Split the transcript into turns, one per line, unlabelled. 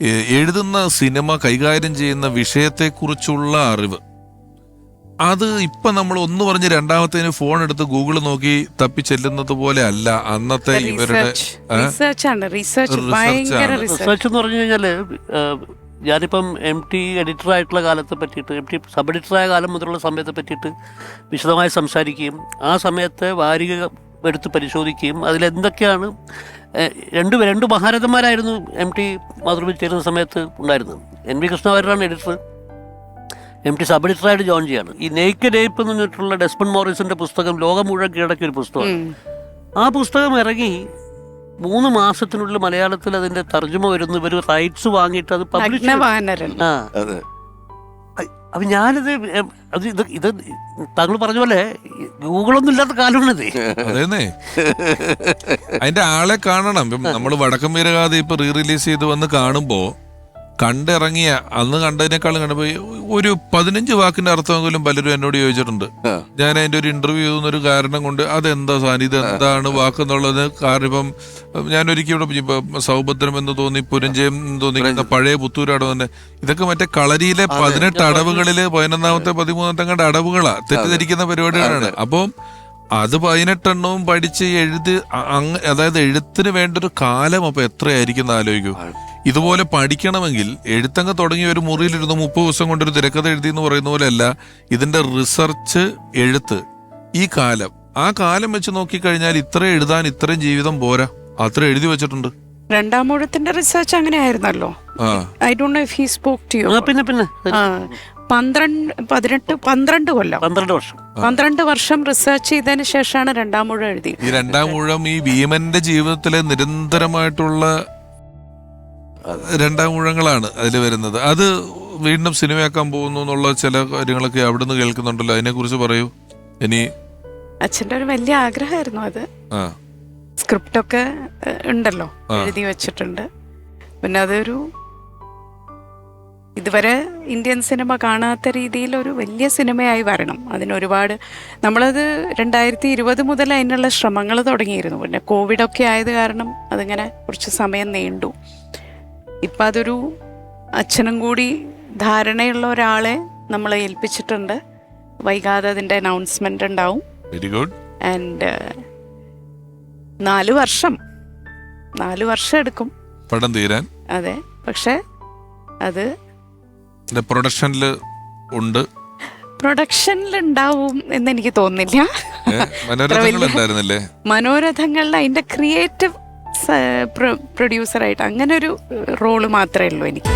എഴുതുന്ന സിനിമ കൈകാര്യം ചെയ്യുന്ന വിഷയത്തെക്കുറിച്ചുള്ള അറിവ്. അത് ഇപ്പം നമ്മൾ ഒന്ന് പറഞ്ഞ് രണ്ടാമത്തേന് ഫോൺ എടുത്ത് ഗൂഗിൾ നോക്കി തപ്പി ചെല്ലുന്നത് പോലെ അല്ല. അന്നത്തെ ഇവരുടെ
റിസർച്ച്
എന്ന് പറഞ്ഞു കഴിഞ്ഞാൽ ഞാനിപ്പം എം ടി എഡിറ്റർ ആയിട്ടുള്ള കാലത്തെ പറ്റിയിട്ട് എം ടി സബ് എഡിറ്ററായ കാലം മുതലുള്ള സമയത്തെ പറ്റിയിട്ട് വിശദമായി സംസാരിക്കുകയും ആ സമയത്തെ വാരിക എടുത്ത് പരിശോധിക്കുകയും അതിലെന്തൊക്കെയാണ് രണ്ട് രണ്ട് മഹാരഥന്മാരായിരുന്നു എം ടി മാതൃഭൂമി ചേരുന്ന സമയത്ത് ഉണ്ടായിരുന്നത്. എൻ വി കൃഷ്ണവാര്യരാണ് എഡിറ്റർ എം ടി സബ് എഡിറ്ററായിട്ട് ജോയിൻ ചെയ്യാണ്. ഈ നെയ്ക്ക് നെയ്പ്പ് എന്ന് പറഞ്ഞിട്ടുള്ള ഡെസ്മൺ മോറിസിന്റെ പുസ്തകം ലോകം മുഴുവൻ കീഴടക്കിയ ഒരു പുസ്തകമാണ്. ആ പുസ്തകം ഇറങ്ങി മൂന്ന് മാസത്തിനുള്ളിൽ മലയാളത്തിൽ അതിന്റെ തർജമ വരുന്നു. ഇവർ റൈറ്റ്സ് വാങ്ങിയിട്ട് അത് പബ്ലിഷ് ആ. അപ്പൊ ഞാനിത് അത് ഇത് ഇത് താങ്കൾ പറഞ്ഞ പോലെ ഗൂഗിളൊന്നും ഇല്ലാത്ത കാലമാണിത്.
അതേന്നേ. അതിന്റെ ആളെ കാണണം. നമ്മൾ വടക്കം വീരഗാഥ ഇപ്പൊ റീ റിലീസ് ചെയ്ത് വന്ന് കാണുമ്പോ കണ്ടിറങ്ങിയ അന്ന് കണ്ടതിനേക്കാളും കണ്ടപ്പോ ഒരു പതിനഞ്ച് വാക്കിന്റെ അർത്ഥമെങ്കിലും പലരും എന്നോട് ചോദിച്ചിട്ടുണ്ട്. ഞാൻ അതിന്റെ ഒരു ഇന്റർവ്യൂ ചെയ്യുന്ന ഒരു കാരണം കൊണ്ട് അതെന്താ ഇത് എന്താണ് വാക്കെന്നുള്ളത്? കാരണം ഇപ്പം ഞാൻ ഒരിക്കൽ ഇവിടെ സൗഭദ്രം എന്ന് തോന്നി പുരഞ്ചയം എന്ന് തോന്നി പഴയ പുത്തൂരടവ് തന്നെ. ഇതൊക്കെ മറ്റേ കളരിയിലെ പതിനെട്ട് അടവുകളിൽ പതിനൊന്നാമത്തെ പതിമൂന്നാമത്തെ കണ്ട അടവുകളാ. തെറ്റിദ്ധരിക്കുന്ന പരിപാടികളാണ്. അപ്പം അത് പതിനെട്ടെണ്ണവും പഠിച്ച് എഴുതി അതായത് എഴുത്തിന് വേണ്ട ഒരു കാലം അപ്പൊ എത്രയായിരിക്കും എന്ന് ആലോചിക്കൂ. ഇതുപോലെ പഠിക്കണമെങ്കിൽ എഴുത്തങ്ങ് തുടങ്ങി ഒരു മുറിയിലിരുന്ന് മുപ്പത് ദിവസം കൊണ്ടൊരു തിരക്കഥ എഴുതി എന്ന് പറയുന്ന പോലെയല്ല ഇതിന്റെ റിസർച്ച് എഴുത്ത്. ഈ കാലം. ആ കാലം വെച്ച് നോക്കിക്കഴിഞ്ഞാൽ ഇത്ര എഴുതാൻ ഇത്രയും ജീവിതം പോരാ. അത്ര എഴുതി വെച്ചിട്ടുണ്ട്.
രണ്ടാമൂഴത്തിന്റെ റിസർച്ച് അങ്ങനെ ആയിരുന്നല്ലോ I don't know if he spoke to you.
പിന്നെ പിന്നെ.
പന്ത്രണ്ട് പതിനെട്ട് പന്ത്രണ്ട് കൊല്ലം.
പന്ത്രണ്ട് വർഷം.
പന്ത്രണ്ട് വർഷം റിസർച്ച് ചെയ്തതിന് ശേഷമാണ് രണ്ടാമൂഴം എഴുതി
ഈ രണ്ടാം ഊഴം ഈ ഭീമന്റെ ജീവിതത്തിലെ നിരന്തരമായിട്ടുള്ള രണ്ടാം ഊഴങ്ങളാണ് അതിൽ വരുന്നത്. അത് വീണ്ടും സിനിമയാക്കാൻ പോകുന്നു എന്നുള്ള ചില കാര്യങ്ങളൊക്കെ അവിടുന്ന് കേൾക്കുന്നുണ്ടല്ലോ. അതിനെ കുറിച്ച് പറയൂ. ഇനി
അച്ഛന്റെ ഒരു വലിയ ആഗ്രഹമായിരുന്നു അത്. സ്ക്രിപ്റ്റ് ഒക്കെ ഉണ്ടല്ലോ. എഴുതി വെച്ചിട്ടുണ്ട്. പിന്നെ അതൊരു ഇതുവരെ ഇന്ത്യൻ സിനിമ കാണാത്ത രീതിയിൽ ഒരു വലിയ സിനിമയായി വരണം. അതിനൊരുപാട് നമ്മളത് രണ്ടായിരത്തി ഇരുപത് മുതൽ അതിനുള്ള ശ്രമങ്ങൾ തുടങ്ങിയിരുന്നു. പിന്നെ കോവിഡൊക്കെ ആയത് കാരണം അതിങ്ങനെ കുറച്ച് സമയം നീണ്ടു. ഇപ്പം അതൊരു അച്ഛനും കൂടി ധാരണയുള്ള ഒരാളെ നമ്മളെ ഏൽപ്പിച്ചിട്ടുണ്ട്. വൈകാതെ അതിന്റെ അനൗൺസ്മെന്റ് ഉണ്ടാവും.
വെരി ഗുഡ്
ആൻഡ് നാല് വർഷം. നാല് വർഷം എടുക്കും.
പടം തീരാൻ.
അതെ. പക്ഷേ അത്
പ്രൊഡക്ഷനിൽ ഉണ്ട്.
പ്രൊഡക്ഷനിൽ ഉണ്ടാവും എന്ന് എനിക്ക് തോന്നുന്നില്ല.
മനോരഥങ്ങൾ
അതിന്റെ ക്രിയേറ്റീവ് പ്രൊഡ്യൂസറായിട്ട് അങ്ങനെ ഒരു റോൾ മാത്രമേ ഉള്ളൂ എനിക്ക്.